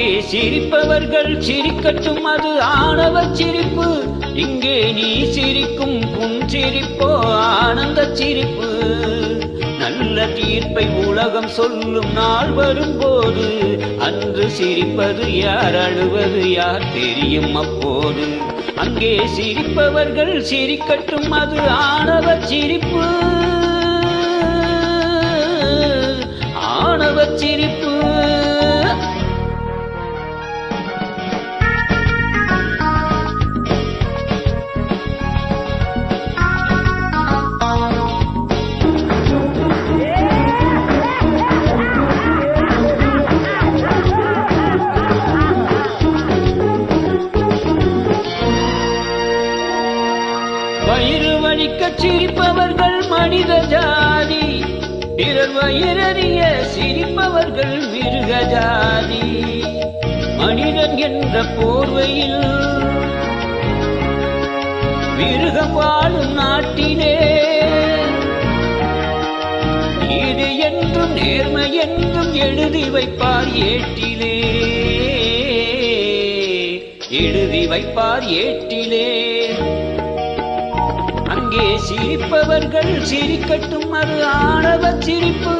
இங்கே சிரிப்பவர்கள் சிரிக்கட்டும் அது ஆணவ சிரிப்பு. இங்கே நீ சிரிக்கும் புன்சிரிப்போ ஆனந்த சிரிப்பு. நல்ல தீர்ப்பை உலகம் சொல்லும் நாள் வரும்போது அன்று சிரிப்பது யார் அழுவது யார் தெரியும் அப்போது. அங்கே சிரிப்பவர்கள் சிரிக்கட்டும் அது ஆணவ சிரிப்பு. ஆணவ சிரிப்பு. வயிறு சிரிப்பவர்கள் மனித ஜாதி. பிறர் வயிறறிய சிரிப்பவர்கள் மிருக ஜாதி. மனிதன் என்ற போர்வையில் மிருகம் வாழும் நாட்டிலே. இது என்றும் நேர்மை என்றும் எழுதி வைப்பார் ஏட்டிலே. எழுதி வைப்பார் ஏட்டிலே. அங்கே சிரிப்பவர்கள் சிரிக்கட்டும் அது ஆணவ சிரிப்பு.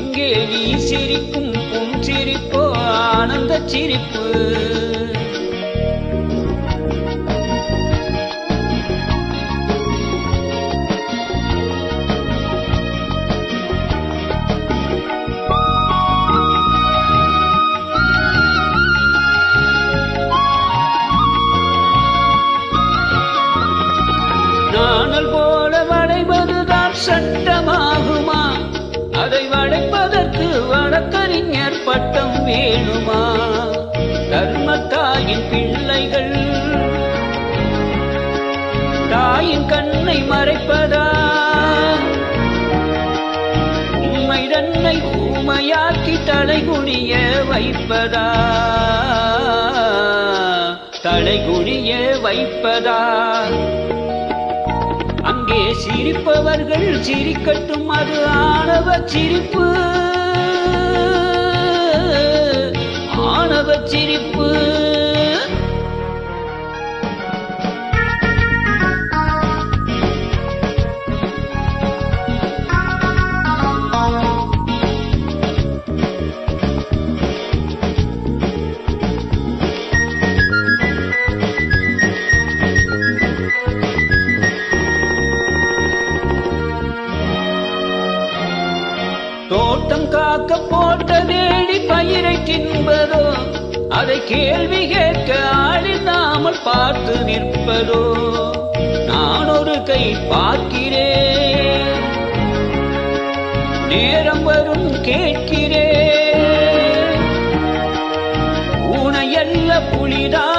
இங்கே நீ சிரிக்கும் புன் சிரிப்போ ஆனந்த சிரிப்பு. வழக்கறிஞர் பட்டம் வேணுமா? தர்மத்தாயின் பிள்ளைகள். தாயின் கண்ணை மறைப்பதா? உண்மை தன்னை ஊமையாக்கி தலைகுனிய வைப்பதா? தலைகுனிய வைப்பதா? அங்கே சிரிப்பவர்கள் சிரிக்கட்டும் அது ஆணவ சிரிப்பு. சிரிப்பு. தோட்டம் காக்க போட்ட வேலி பயிரை தின்பதோ அதை கேள்வி கேட்க ஆளில்லாமல் பார்த்து நிற்பதோ? நான் ஒரு கை பார்க்கிறேன். நேரம் வரும் கேட்கிறேன். ஊனையல்ல புலிதான்